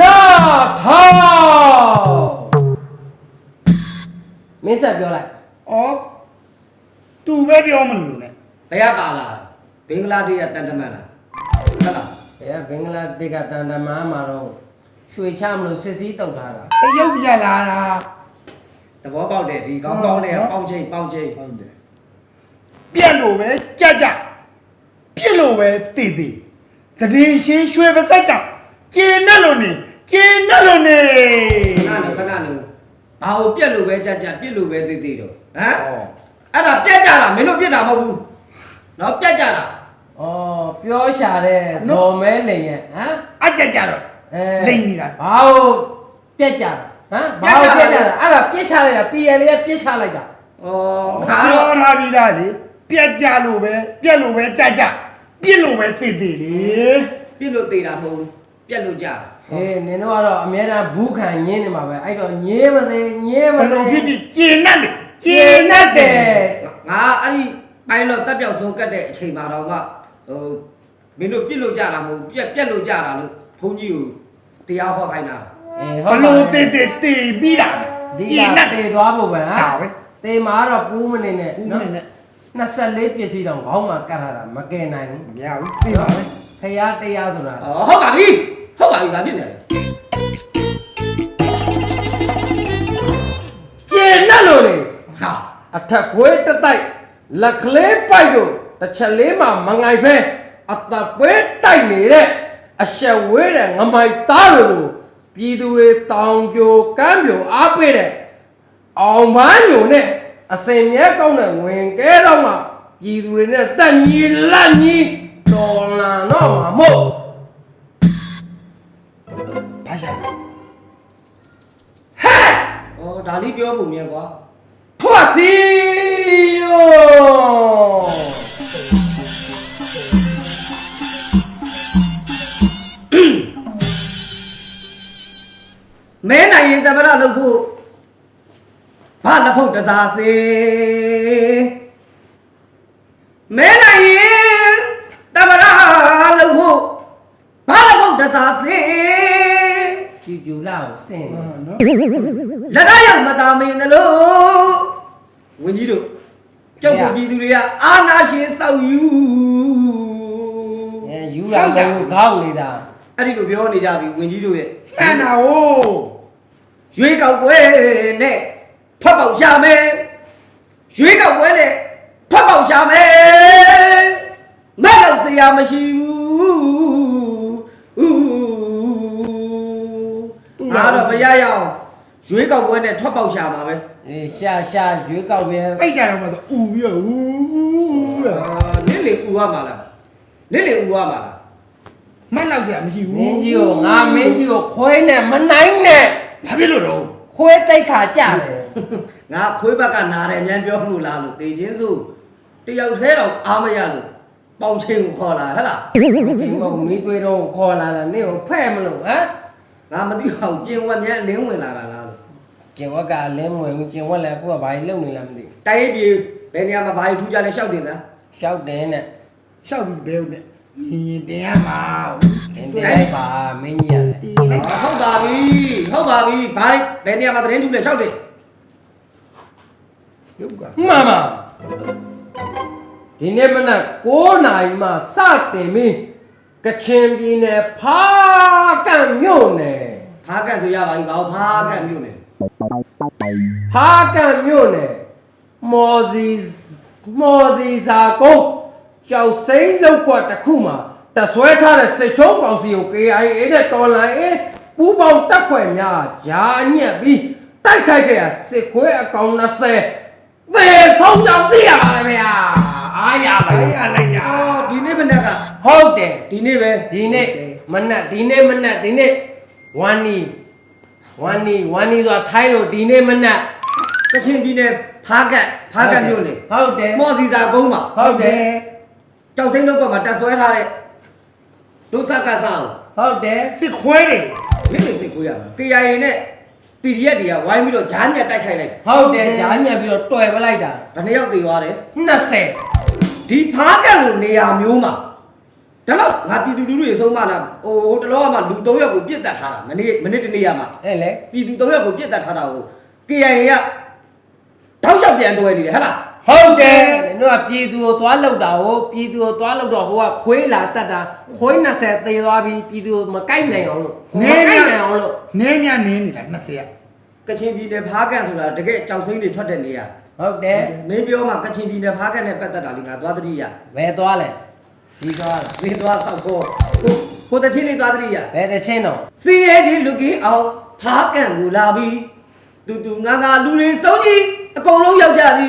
နာထောင်မင်းဆက်ပြောလိုက်ဩသူပဲပြောမလို့နဲ့ဘယ်ကတာလာဘင်္ဂလားဒေ့ရှ်ကတန်တမန်လားဟုတ်လားဘယ်ကဘင်္ဂလားဒေ့ရှ်ကတန်တမားမှာတော့ရွှေချမလို့စစ်စည်းတုတ်ထားတာတရုတ်ပြလာတာသဘောပေါက်တယ်ဒီကောင်းကောင်းနဲ့ပေါင်းချင်းပေါင်းချင်းဟုတ်တယ်ပြက်လို့ပဲကြက်ကြက်ပြက်လို့ပဲတည်တည်တည်ရှင်းရွှေပါစက်ကြောင့် ကျင်းနဲ့လို့နေကျင်းနဲ့လို့နေခဏနဲ့ခဏနဲ့ဘာကိုပြက်လို့ပဲကြကြပြက်လို့ပဲသိသိတော့ဟမ်ဩအဲ့ဒါပြက်ကြတာမင်းတို့ပြက်တာမဟုတ်ဘူးနော်ပြက်ကြတာဩပြောရှာတဲ့ဇော်မဲလိန်ရဲ့ဟမ်အကြက်ကြတော့အဲလိမ့်နေတာဘာလို့ပြက်ကြတာဟမ်ဘာလို့ပြက်ကြတာအဲ့ဒါပြစ်ချလိုက်တာ PL လေးကပြစ်ချလိုက်တာဩငါငါတော့ပြောထားပြီးသားလေပြက်ကြလို့ပဲပြက်လို့ပဲကြက်ကြက်ပြက်လို့ပဲတည်တည်လေပြက်လို့သေးတာမဟုတ်ဘူး ပြက်လို့ကြတာအေးနင်တို့ကတော့အများအားဘူးခံညင်းနေမှာပဲအဲ့တော့ညင်းမသေးညင်းမဘယ်သေးလိုဖြစ်ဖြစ်ကျင်းနဲ့လေကျင်းတတ်တယ်ငါအဲ့ဒီပိုင်းတော့တက်ပြောက်ဆုံးကတ်တဲ့အချိန်မှာတော့ကဟိုမင်းတို့ပြစ်လို့ကြတာမဟုတ်ဘူးပြက်ပြက်လို့ကြတာလို့ဘုန်းကြီးကိုတရားဟောခိုင်းတာအေးဘဟုတ်လို့ပါတည်တည်တည်ပြီးတာဒီကျင်းကနဲ့တေသွားဖို့ပဲဟာဒါပဲ တေမှာတော့ပူးမနေနဲ့ဦးနော်နေနဲ့24ပစ္စည်းတောင်ခေါင်းမှာကတ်ထားတာမကယ်နိုင်ဘူးမရဘူးသိပါလေဖရာတရားဆိုတာဩဟုတ်ပါပြီ ဟုတ်ပါပြီဘာဖြစ်နေလဲကျင်းနဲ့လို့လေဟာအထက်ခွေးတတိုက်လက်ကလေးပိုက်တို့တစ်ချက်လေးမှမငိုင်ဖဲအသက်ပွဲတိုက်နေတဲ့အဆက်ဝဲတဲ့ငမိုက်သားတို့လိုပြည်သူတွေတောင်ပြိုကမ်းပြိုအားပေးတဲ့အောင်ပန်းညိုနဲ့အစင်မြဲကောင်းတဲ့ဝင်ကဲတော့မှပြည်သူတွေနဲ့တက်ညီလက်ညီတော်လာတော့မှာမို့ ဒါလေးပြောပုံမြန်ကွာထွက်စီယောမဲနိုင်ရင်တမရလုပ်ဖို့ဘာလက်ဖုတ်တစားစေမဲနိုင်ရင်တမရလုပ်ဖို့ဘာလက်ဖုတ်တစားစေ ကျူ ကျူလာကိုစင်နော်လက်ရရောက်မသားမင်းသလိုဝင်းကြီးတို့ကြောက်ကိုပြည်သူတွေကအာနာရှင်စောက်ယူအဲယူလာလို့ခေါင်းနေတာအဲ့ဒီလိုပြောနေကြပြီဝင်းကြီးတို့ရဲ့မှန်တာဟိုရွေးကောက်ပွဲနဲ့ဖတ်ပေါက်ရှာမယ်ရွေးကောက်ပွဲနဲ့ဖတ်ပေါက်ရှာမယ်မက်တော့ဆရာမရှိဘူး ငါတော့မရရအောင်ရွေးကောက်ပွဲနဲ့ထွက်ပေါက်ရှာမှာပဲအေးရှာရှာရွေးကောက်ပြန်ပိတ်တာတော့မဆိုဥပြီးတော့ဥအာနင့်လေဦးရမှာလားနင့်လေဦးရမှာလားမတ်လောက်ကြမရှိဘူးမင်းကြီးကိုငါမင်းကြီးကိုခွဲနဲ့မနိုင်နဲ့ဘာဖြစ်လို့တော့ခွဲတိတ်ခါကြတယ်ငါခွေးဘက်ကနာတယ်အញ្ញမ်းပြောမှုလားလို့တေချင်းစုတယောက်တည်းတော့အားမရလို့ပေါင်ချင်းကိုခေါ်လာဟဟလားဒီမဟုတ်မီးသွေးတော့ခေါ်လာတာနင့်ကိုဖဲ့မလို့ဟမ် ငါမသိအောင်ကျင်ဝက်မြဲလင်းဝင်လာတာလားလို့ကျင်ဝက်ကလင်းမဝင်ဘူးကျင်ဝက်လည်းအခုကဘာကြီးလုံနေလဲမသိဘူးတိုင်းပြည်ဘယ်နေရာမှာဘာကြီးထူးကြလဲရှောက်တင်စမ်းရှောက်တယ်နဲ့ရှောက်ပြီးဘဲဦးနဲ့ညီရင်တင်ရမှာနင်တင်လိုက်ပါမင်းကြီးရတယ်တီးလိုက်ပါဟုတ်ပါပြီဟုတ်ပါပြီဘာလဲဘယ်နေရာမှာသတင်းထူးလဲရှောက်တင်ရုပ်ကမှန်ပါဒီနေ့မနက်9နာရီမှစတင်ပြီး ကချင်ပြည်နယ်ဖားကန့်မြို့နယ်ဖားကန်ဆိုရပါပြီဘာလို့ဖားကန်မြို့နေဟာကန်မြို့နယ်မော်စီမော်စီစာကုန်းကျောက်စိမ်းလောက်ကွက်တစ်ခုမှာတဆွဲထားတဲ့စစ်ချုံးကောင်စီကို KIA နဲ့တော်လိုင်းအေးပူးပေါင်းတပ်ဖွဲ့များဂျာညက်ပြီးတိုက်ခိုက်ခဲ့ရစစ်ခွဲအကောင်20သေဆုံးကြောင်းသိရပါတယ်ဗျာ အားရပါဘာလေရလိုက်တာအော်ဒီနေ့မနေ့ကဟုတ်တယ်ဒီနေ့ပဲဒီနေ့မနက်ဒီနေ့မနက်ဒီနေ့ဝမ်နီဝမ်နီဝမ်နီဆိုတာထိုင်းလို့ဒီနေ့မနက်ကချင်ပြည်နယ်ဖားကန်ဖားကန်မြို့နေဟုတ်တယ်မော်စီစာကုန်းမှာဟုတ်တယ်ကြောက်စိမ့်လောက်ကမှာတက်ဆွဲထားတဲ့ဒုစကစားကိုဟုတ်တယ်စစ်ခွဲတယ်မင်းနေစိတ်ကိုရမှာ KIA နဲ့ PDF တွေကဝိုင်းပြီးတော့ဂျားညက်တိုက်ခိုက်လိုက်တယ်ဟုတ်တယ်ဂျာညက်ပြီးတော့တွယ်ပလိုက်တာဘယ်နှစ်ယောက်သေသွားတယ်20 ဒီဖားကန်လိုနေရာမျိုးမှာဒါတော့ငါပြည်သူလူထုတွေဆုံးမလားဟိုဟိုတလောကမှလူ၃ယောက်ကိုပြစ်တက်ထားတာမနေ့မနေ့တနေ့ရမှာအဲ့လေပြည်သူ၃ယောက်ကိုပြစ်တက်ထားတာကို KIA ကတောက်လျှောက်ပြန်တွဲနေတယ်ဟဟလားဟုတ်တယ်နင်တို့ကပြည်သူကိုသွားလောက်တာကိုပြည်သူကိုသွားလောက်တော့ဟိုကခွေးလာတတ်တာခွေး20သေသွားပြီးပြည်သူကိုမကိုက်နိုင်အောင်လို့မကိုက်နိုင်အောင်လို့နင်းမြနင်းနေတာ20ရကချင်ပြည်နယ်ဖားကန်ဆိုတာတကယ်ကြောက်စိမ့်တွေထွက်တဲ့နေရာ ဟုတ်တယ်မင်းပြောမှကချင်ပြည်နယ်ဖားကန်နဲ့ပတ်သက်တာလေငါသွားတတိယဘယ်သွားလဲဒီသွားလားမင်းသွားဆောက်ဖို့ဟိုဟိုတချင်းလေးသွားတတိယဘယ်တစ်ချင်းတော့စီရဲချင်းလူကြီးအောင်ဖားကန်ကိုလာပြီးတူတူငါငါလူတွေစုံကြီးအကုန်လုံးရောက်ကြပြီ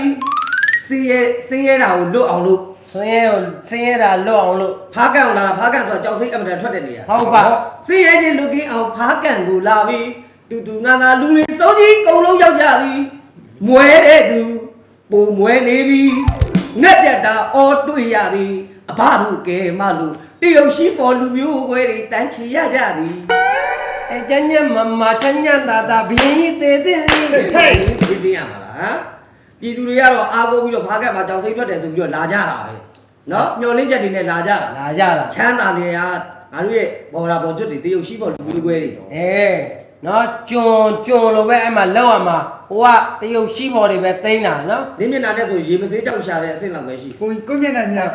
စီရဲစင်းရဲတာကိုလွတ်အောင်လို့ဆွင်းရဲကိုဆင်းရဲတာလွတ်အောင်လို့ဖားကန်ကိုလာတာဖားကန်ဆိုတာကြောက်စိမ့်အမတန်ထွက်တဲ့နေရာဟုတ်ပါစီရဲချင်းလူကြီးအောင်ဖားကန်ကိုလာပြီးတူတူငါငါလူတွေစုံကြီးအကုန်လုံးရောက်ကြပြီ မွဲတဲ့သူပုံမွဲနေပြီငက်ပြတ်တာအော်တွေ့ရသည်အဘတို့ကဲမလို့တရုတ်ရှိဖော်လူမျိုးခွဲတွေတန်းချီရကြသည်အဲကျန်ညမမချန်ညတာတာဘင်းကြီးသေးသေးဟေးဒီပြရမှာလားဟမ်ပြည်သူတွေကတော့အားကိုးပြီးတော့ဘာကတ်မှာကြောင်စိမ့်ထွက်တယ်ဆိုပြီးတော့လာကြတာပဲနော်မျောလင်းချက်တွေနဲ့လာကြတာလာကြတာချမ်းသာနေရငါတို့ရဲ့ဘော်ရာဘော်ကျွတ်တွေတရုတ်ရှိဖော်လူမျိုးခွဲတွေအေး နော်ကျွန်ကျွန်လိုပဲအဲ့မှာလောက်ရမှာဟိုကတရုတ်ရှိပေါ်တွေပဲသိမ်းတာနော်နင်းမျက်နှာနဲ့ဆိုရေမစေးကြောက်ရှာတဲ့အဆင့်လောက်ပဲရှိကိုကိုမျက်နှာညာ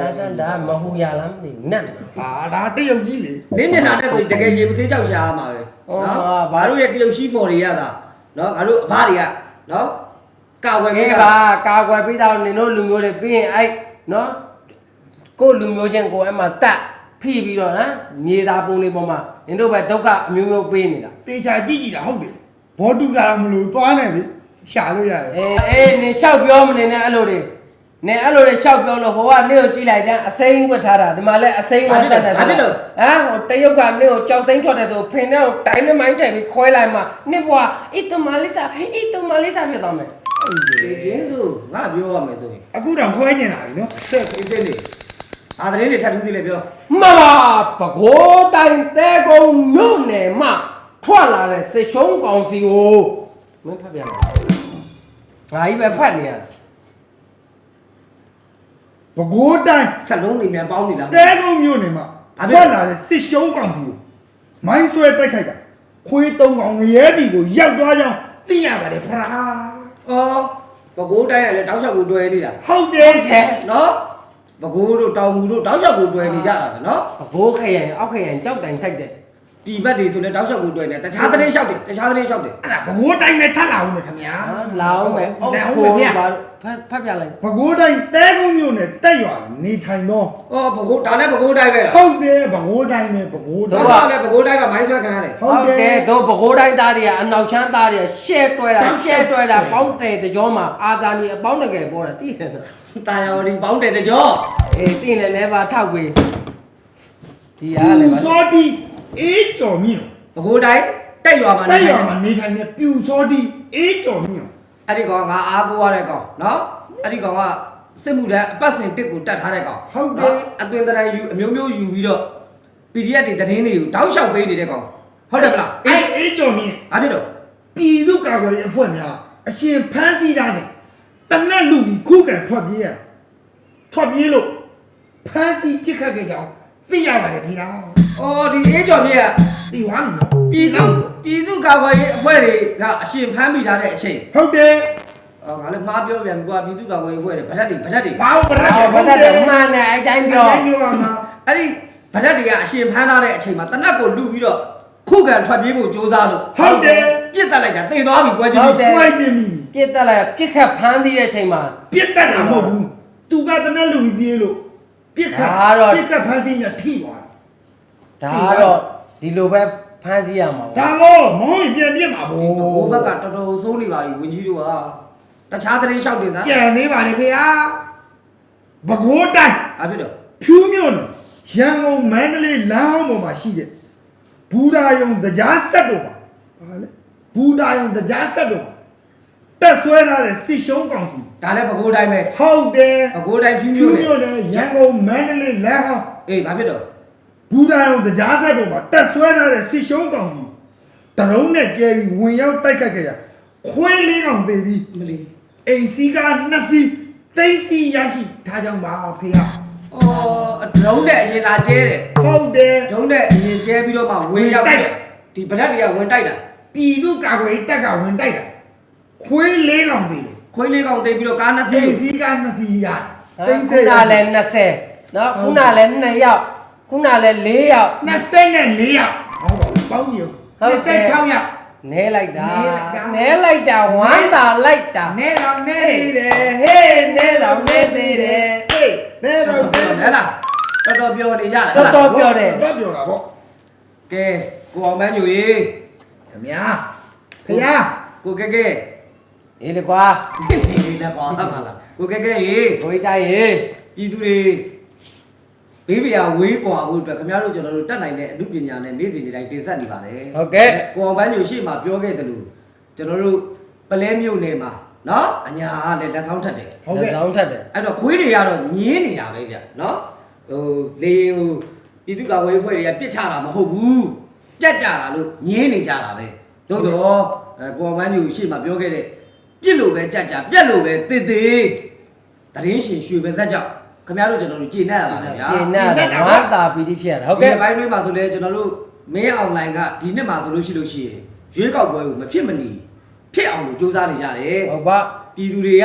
ဒါစမ်းဒါမဟူရလားမသိဘူးနတ်နော်ဟာဒါတရုတ်ကြီးလေနင်းမျက်နှာနဲ့ဆိုတကယ်ရေမစေးကြောက်ရှာရမှာပဲဟုတ်နော်ပါဘာငါတို့ရဲ့တရုတ်ရှိဖော်တွေရတာနော်ငါတို့အဘတွေကနော်ကာဝယ်အေးပေးပါတာကာကွယ်ပေးတာနင်တို့လူမျိုးတွေပြီးရင်အဲ့နော်ကိုယ့်လူမျိုးချင်းကိုအဲ့မှာတတ် ဖိပြီးတော့နော်မြေသားပုံလေးပေါ်မှာနင်တို့ပဲဒုက္ခအမျိုးမျိုးပေးနေတာတေချာကြည့်ကြည့်တာဟုတ်တယ်ဘောတူစားတော့မလို့သွားနေလေရှာလို့ရတယ်အေးအေးနင်လျှောက်ပြောမနေနဲ့အဲ့လိုတွေနင်အဲ့လိုတွေလျှောက်ပြောလို့ဟိုကနင့်ကိုကြည့်လိုက်ကြအစိမ်းဝတ်ထားတာဒီမှာလည်းအစိမ်းဝတ်ဆက်နေတယ်ဟမ်ဟိုတရုတ်ကနင့်ကိုကြောက်စိမ်းထွက်တယ်ဆိုဖင်ထဲကိုဒိုင်းနမိုင်းထည့်ပြီးခွဲလိုက်မှနင့်ဘွာအီတမလေးစာအီတမလေးစာဖြစ်သွားမယ်ဒီချင်းဆိုငါပြောရမယ်ဆိုရင်အခုတော့ခွဲကျင်လာပြီနော်ဆက်အေးစေးလေး အာသတင်းတွေထပ်ထူးသေးလေပြောမပါပကိုးတိုင်တဲကုံမြို့နယ်မှာထွက်လာတဲ့စစ်ရှုံးကောင်စီကိုမင်းဖတ်ပြန်လားငါကြီးပဲဖတ်နေရတာဘကိုးတိုင်းဆက်လုံးနေမြန်ပေါင်းနေလား တဲကုန်းမြို့နယ်မှာဘာဖြစ်ထွက်လာတဲ့စစ်ရှုံးကောင်စီကိုမိုင်းဆွဲတိုက်ခိုက်တာခွေးသုံးကောင်ငရဲပြီကိုရောက်သွားကြောင်းသိရပါတယ်ဖရာအော်ဘကိုးတိုင်းကလည်းတောက်လျှောက်ကိုတွဲနေတာဟုတ်တယ်ဟု တ်တယ်နော်ဘကိုးတို့တောင်မူတို့တောက်လျှောက်ကိုတွဲနေကြတာပဲနော်ပကိုးခရိုင်အောက်ခရိုင်ကြောက်တိုင်ဆိုင်တယ် ဒီဘက်တွေဆိုလည်းတောက်လျှောက်ကိုတွဲနေတခြားသတင်းလျှောက်တယ်တခြားသတင်းလျှောက်တယ်အဲ့ဒါဘကိုးတိုင်းနဲ့ထပ်လာအောင်မယ်ခင်ဗျာ ဟာလာအောင်မယ်အောက်လာအောင်ခိုးမယ်ဗျာပါတော့ဖတ်ဖတ်ပြလိုက်ဘကိုးတိုင်းတဲကုန်းမြို့နယ်တက်ရွာနေထိုင်သောအော်ဘကိုးဒါလည်းဘကိုးတိုင်းပဲလားဟုတ်တယ်ဘကိုးတိုင်းနဲ့ဘကိုးသောတိုင်းကလည်းဘကိုးတိုင်းကမိုင်းဆွဲခံရတယ်ဟုတ်တယ်တို့ပကိုးတိုင်းသားတွေကအနောက်ချမ်းသားတွေရှဲတွဲတာတောက်လျှောက်ရှဲတွဲတာပေါင်းတယ်တကြောမှာအာသာနီအပေါင်းတကယ်ပေါ်တာသိတယ်နော်တာယာဝတီပေါင်းတယ်တကြောအေးသိတယ်လဲပါထောက်ပေးဒီအားပြူလည်းပါ စောတီ အေးကျော်မြင့်ဘကိုးတိုင်းတက်ရွာမှာတက်နေရွာတယ်မှာနေထိုင်တဲ့ပြူစောတီအေးကျော်မြင့်အဲ့ဒီကောင်ငါအားကိုးရတဲ့ကောင်နော်အဲ့ဒီကောင်ကစစ်မှုထမ်းအပတ်စဉ်တစ်ကိုတတ်ထားတဲ့ကောင်ဟုတ်တယ်နော်အသွင်တရံယူအမျိုးမျိုးယူပြီးတော့ PDF တွေသတင်းတွေကိုတောက်လျှောက်ပေးနေတဲ့ကောင်ဟုတ်တယ်မလားအဲ့အေးကျော်မြင့်ဘာဖြစ်တော့ပြည်သူ့ကာကွယ်ရေးအဖွဲ့များအရှင်ဖမ်းဆီးထားတဲ့တနက်လူကြီးခုခံထွက်ပြေးရထွက်ပြေးလို့ဖမ်းဆီးပြစ်ခတ်ခဲ့ကြောင်းသိရပါတယ်ခင်ဗျာ အော်ဒီအေးကျော်မြင့်ကသိသွားပြီနော်ပြည်သူပြည်သူကာကွယ်ရေးအဖွဲ့တွေကအရှင်ဖမ်းမိထားတဲ့အချိန်ဟုတ်တယ်အော်ငါလည်းမှားပြောပြန်ပြီကွာပြည်သူကာကွယ်ရေးအဖွဲ့တွေဗတ်တွေဗတ်တွေဘာလို့ပြရအော်ဘာသာတမှန်တယ်အဲ့တိုင်းပြောပြောရမှာအဲ့ဒီဗတ်တွေကအရှင်ဖမ်းထားတဲ့အချိန်မှာတနက်ကိုလူပြီးတော့ခုခံထွက်ပြေးဖို့စ조사လို့ဟုတ်တယ်ပြစ်တက်လိုက်တာတေသွားပြီကွာကြီးဟုတ်တယ်ဝိုင်းချင်းပြီပြစ်တက်လိုက်ပြစ်ခတ်ဖမ်းဆီးတဲ့ချိန်မှာပြစ်တတ်တာမဟုတ်ဘူးသူကတနက်လူကြီးပြေးလို့ပြစ်ခတ်ဒါတော့ပြစ်ခတ်ဖမ်းဆီးရထိသွားတယ် ဒါကတော့ဒီလိုပဲဖမ်းဆီးရမှာဒါပေါ့မို့မောင်ရင်ပြန်ပြစ်မှာပေါ့အိုးဘိုးဘက်ကတော်တော်ဆိုးနေပါပြီဝင်ကြီးတို့ကတခြားသတင်းလျှောက်တယ်စားကြံသေးပါလေဖေဟာဘကိုးတိုင်းဘာဖြစ်တော့ဖြူးမြို့နယ်ရန်ကုန်မန္တလေးလမ်းအောင်ပေါ်မှာရှိတဲ့ဘူဒါယုံတရားဆက်တို့မှာဘာလဲဘူဒါယုံတရားဆက်တို့မှာတက်ဆွဲထားတဲ့စစ်ရှုံးကောင်စီဒါလည်းပဲခူးတိုင်းပဲဟုတ်တယ်ပဲခူးတိုင်းဖြူးဖြူးမျိုးလေမြို့နယ်ရန်ကုန်မန္တလေးလမ်းအောင်အေးဘာဖြစ်တော့ ဘူဒါယုံတရားဆက်တို့မှာတက်ဆွဲထားတဲ့စစ်ရှုံးကောင်စီတရုံးနဲ့ကျဲပြီးဝင်ရောက်တိုက်ခတ်ခဲ့ရခွေးလေးကောင်သေးပြီးမလီအိမ်စီးကားနှစ်စီးတိတ်စီရရှိထားကြောင်းပါဖေဟာအော်ဒရုန်းနဲ့အရင်လာကျဲတယ်ဟုတ်တယ်ဒရုန်းနဲ့အရင်ကျဲပြီးတော့မှဝင်ရောက်ပြီးတော့ဒီဗလက်တွေကဝင်တိုက်တာပြည်သူကာကွယ်ရေးတပ်ကဝင်တိုက်တာခွေးလေးကောင်သေးတယ်ခွေးလေးကောင်တိတ်ပြီးတော့ကားနှစ်စီစီးစီကနှစ်စီရတယ်ခုနလည်း20နော်ခုနလည်း2ယောက် ခုနလည်း4ယောက် 24ရောက်ဟုတ်ပါဘူးပေါင်းကြည့်26ရောက် နဲလိုက်တာနဲလိုက်တာနဲလိုက်တာဝမ်းသာလိုက်တာနဲတော့နဲနေတယ်ဟေးနဲတော့နဲသေးတယ်ဟေးနဲတော့နဲဟဲ့လားတော်တော်ပြောနေကြတယ်တော်တော်ပြောတယ်တော့ပြောတာပေါ့ကဲကိုအောင်မန်းညူကြီးခင်ဗျာဖယားကိုကဲကဲအေးလေကွာဒီလည်းပေါ့ဟာမလားကိုကဲကဲရေကိုကြီးတိုက်ရေပြည်သူတွေ ဘေးပရာဝေးကွာဖို့အတွက်ခင်ဗျားတို့ကျွန်တော်တို့တက်နိုင်တဲ့အမှုပညာနဲ့နေ့စဉ်နေ့တိုင်းတင်ဆက်နေပါတယ်ဟုတ်ကဲ့ကိုအောင်ပန်းညိုရှေ့မှာပြောခဲ့တယ်လို့ကျွန်တော်တို့ပလဲမြို့နယ်မှာနော်အညာကလည်းလက်ဆောင်ထက်တယ်ဟုတ်ကဲ့လက်ဆောင်ထက်တယ်အဲ့တော့ခွေးတွေကတော့ညင်းနေတာပဲဗျနော်ဟိုလေဟိုပြည်သူ့ကာကွယ်ရေးဖွဲ့တွေကပြစ်ချတာမဟုတ်ဘူးပြက်ကြတာလို့ညင်းနေကြတာပဲတို့တော့အဲကိုအောင်ပန်းညိုရှေ့မှာပြောခဲ့တဲ့ပြစ်လို့ပဲကြက်ကြပြက်လို့ပဲတည်တည်တရင်ရှင်ရွှေပဲဇက်ကြောင့် ခင်ဗျားတို့ကျွန်တော်တို့ကြည်နေရပါတယ်ဗျာရှင်းနေတာဝမ်းသာပြီးတိဖြစ်ရတာဟုတ်ဒီကဲ့ဘိုင်းတွေမှာဆိုလဲကျွန်တော်တို့မင်းအွန်လိုင်းကဒီနှစ်မှာဆိုလို့ရှိလို့ရှိရင်ရွေးကောက်ပွဲကိုမဖြစ်မနေဖြစ်အောင်လို့စူးစမ်းနေကြတယ်ဟုတ်ပါပြည်သူတွေက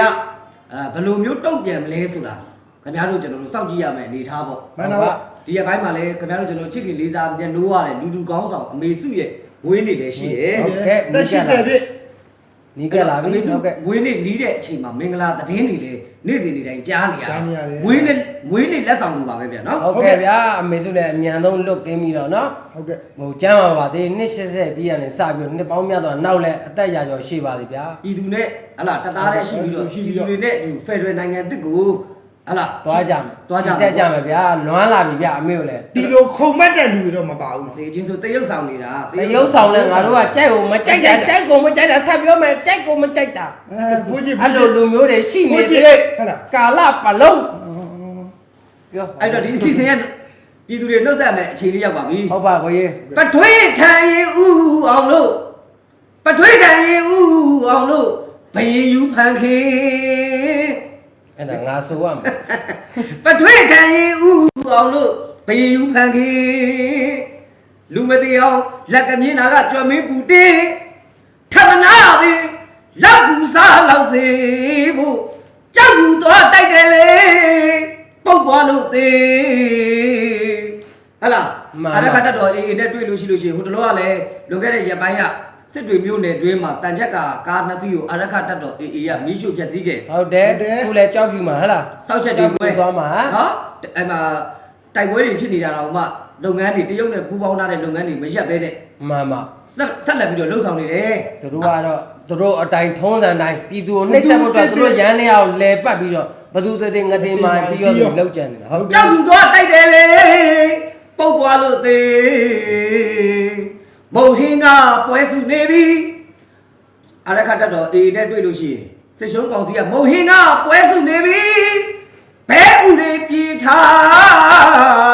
အဲဘယ်လိုမျိုးတုံ့ပြန်မလဲဆိုတာခင်ဗျားတို့ကျွန်တော်တို့စောင့်ကြည့်ရမယ်အနေထားပေါ့မှန်တော့ဒီရက်ပိုင်းမှာလည်းခင်ဗျားတို့ကျွန်တော်ချစ်ခင်လေးစားပြန်လို့ရတယ်လူလူကောင်းဆောင်အမေစုရဲ့ဝင်းနေလည်းရှိတယ်တက်80ပြည့် နီးကလာပြီအမေစုဟုတ်ကဲ့ဝင်းနေနီးတဲ့အချိန်မှာမင်္ဂလာသတင်းတွေလည်းနေ့စဉ်နေ့တိုင်းကြားနေရကြားနေရတယ်ဝင်းနေဝင်းနေလက်ဆောင်လိုပါပဲဗျာနော်ဟုတ်ကဲ့ဗျာအမေစုလည်းအမြန်ဆုံးလွတ်ကင်းပြီးတော့နော်ဟုတ်ကဲ့ဟိုကျမ်းပါပါသေးနှစ်80ပြီးရတယ်စပြီးတော့နှစ်ပေါင်းများတော့နောက်လဲအသက်ရာကျော်ရှိပါသေးဗျာပြည်သူနဲ့ဟလာတသားနဲ့ရှိပြီးတော့ရှိပြည်ပြီးတော့သူတွေနဲ့ဒီဖက်ဒရယ်နိုင်ငံတစ်ကို ဟလာသွားကြမယ်သွားကြမယ်တက်ကြမယ်ဗျာလွမ်းလာပြီဗျာအမေကိုလည်းဒီလိုခုံမက်တဲ့လူတွေတော့မပါဘူးနော်ဒီချင်းဆိုတရုပ်ဆောင်နေတာတရုပ်ဆောင်လဲငါတို့ကကြိုက်ကိုမကြိုက်တာကြိုက်ကိုမကြိုက်တာထပ်ပြောမယ်ကြိုက်ကိုမကြိုက်တာအဲဘိုးကြီးအဲ့လိုလူမျိုးတွေရှိနေဘိုးကြီးသေးဟုတ်လားကာလပလုံးပြောအဲ့တော့ဒီအစီအစဉ်ကပြည်သူတွေနှုတ်ဆက်မယ်အချိန်လေးရောက်ပါပြီဟုတ်ပါကိုကြီးပထွေးထန်ရင်ဥအောင်လို့ပထွေးထန်ရင်ဥအောင်လို့ဘယင်ယူဖန်ခေ အဲ့ဒါငါဆိုရမယ်ပထွေးထန်ရင်ဥအောင်လို့ဘယင်ယူဖန်ခေလူမသိအောင်လက်ကမြင်တာကကြွမင်းပူတေးထမနာပဲလောက်ကူစားလောက်စေဖို့ကြောက်ဘူးတော့တိုက်တယ်လေပုတ်သွားလို့သေးဟလာအရကတတော်အေးနဲ့တွေ့လို့ရှိလို့ရှိရင်ဟိုတလောကလည်းလွန်ခဲ့တဲ့ရက်ပိုင်းက စစ်တွေမြို့နယ်တွင်းမှာတန်ချက်ကကားနှစ်စီးကိုအရကတတော်အေးအေးကမီးရှို့ဖျက်ဆီးခဲ့ဟုတ်တယ်ခုလဲကြောက်ဖြူမှာဟဟလားစောက်ချက်တွေပွဲသွားမှာနော်အဲ့မှာတိုက်ပွဲတွေဖြစ်နေတာတော့မှလုပ်ငန်းတွေတရုတ်နဲ့ပူးပေါင်းထားတဲ့လုပ်ငန်းတွေမရက်ပဲနဲ့မှန်ပါဆက်ဆက်လက်ပြီးတော့လှုပ်ဆောင်နေတယ်သူတို့ကတော့သူတို့အတိုင်းထုံးစံတိုင်းပြည်သူကိုနှိမ့်ဆက်ဖို့အတွက်သူတို့ရန်နေအောင်လဲပတ်ပြီးတော့ဘသူတည်းငတင်မှပြီးတော့လောက်ကြံနေတာဟုတ်ကြောက်ဘူးတော့တိုက်တယ်လေပုတ်သွားလို့သေး မုံဟင်းကပွဲစုနေပြီအရခတ်တော်အေးနဲ့တွေ့လို့ရှိရင်စစ်ရှုံးကောင်စီကမုံဟင်းကပွဲစုနေပြီဘဲဥတွေပြေးထား